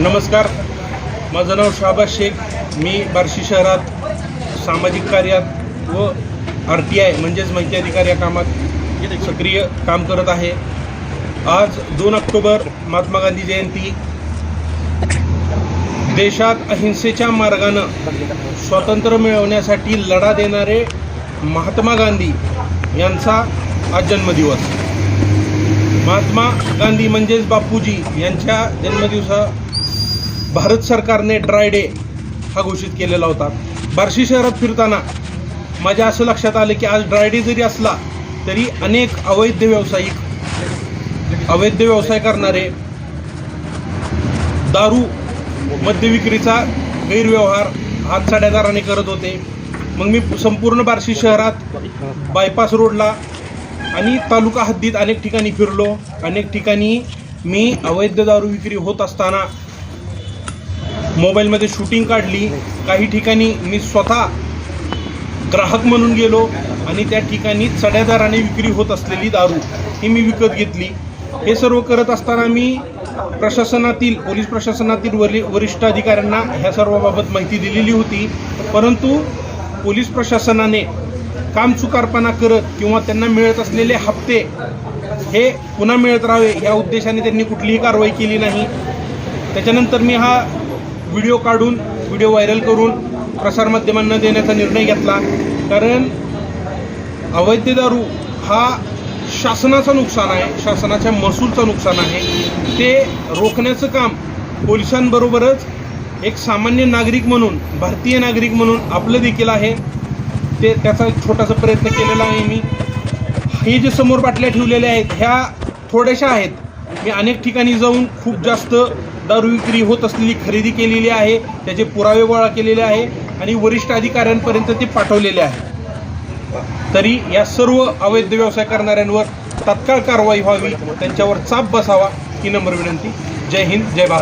नमस्कार. माझं नाव शाहबाज शेख. मी बार्शी शहरात सामाजिक कार्यात व आर टी आय म्हणजेच माहिती अधिकार या कामात सक्रिय काम करत आहे. आज दोन ऑक्टोबर महात्मा गांधी जयंती. देशात अहिंसेच्या मार्गानं स्वातंत्र्य मिळवण्यासाठी लढा देणारे महात्मा गांधी यांचा आज जन्मदिवस. महात्मा गांधी म्हणजेच बापूजी यांच्या जन्मदिवसा भारत सरकारने ड्राय डे हा घोषित केलेला होता. बार्शी शहरात फिरताना माझ्या असं लक्षात आलं की आज ड्राय डे जरी असला तरी अनेक अवैध व्यावसायिक अवैध व्यवसाय करणारे दारू मद्य विक्रीचा गैरव्यवहार हातसाड्यादाराने करत होते. मग मी संपूर्ण बार्शी शहरात बायपास रोडला आणि तालुका हद्दीत अनेक ठिकाणी फिरलो. अनेक ठिकाणी मी अवैध दारू विक्री होत असताना मोबाईलमध्ये शूटिंग काढली. काही ठिकाणी मी स्वतः ग्राहक म्हणून गेलो आणि त्या ठिकाणी चढ्यादाराने विक्री होत असलेली दारू ही मी विकत घेतली. हे सर्व करत असताना मी प्रशासनातील पोलीस प्रशासनातील वरि वरिष्ठ अधिकाऱ्यांना ह्या सर्वाबाबत माहिती दिलेली होती. परंतु पोलीस प्रशासनाने कामचुकारपणा करत किंवा त्यांना मिळत असलेले हप्ते हे पुन्हा मिळत राहावे या उद्देशाने त्यांनी कुठलीही कारवाई केली नाही. त्याच्यानंतर मी हा व्हिडिओ काढून व्हिडिओ व्हायरल करून प्रसारमाध्यमांना देण्याचा निर्णय घेतला. कारण अवैध दारू हा शासनाचं नुकसान आहे शासनाच्या महसूलचं नुकसान आहे. ते रोखण्याचं काम पोलिसांबरोबरच एक सामान्य नागरिक म्हणून भारतीय नागरिक म्हणून आपलं देखील आहे. ते त्याचा एक छोटासा प्रयत्न केलेला आहे मी. हे जे समोर बाटल्या ठेवलेल्या आहेत ह्या थोड्याशा आहेत. हे अनेक ठिकाणी जाऊन खूप जास्त दारू विक्री होत असलेली खरेदी केलेली आहे त्याचे पुरावे गोळा केलेले आहे आणि वरिष्ठ अधिकाऱ्यांपर्यंत ते पाठवलेले आहे. तरी या सर्व अवैध व्यवसाय करणाऱ्यांवर तात्काळ कारवाई व्हावी त्यांच्यावर चाप बसावा ही नम्र विनंती. जय हिंद जय भारत.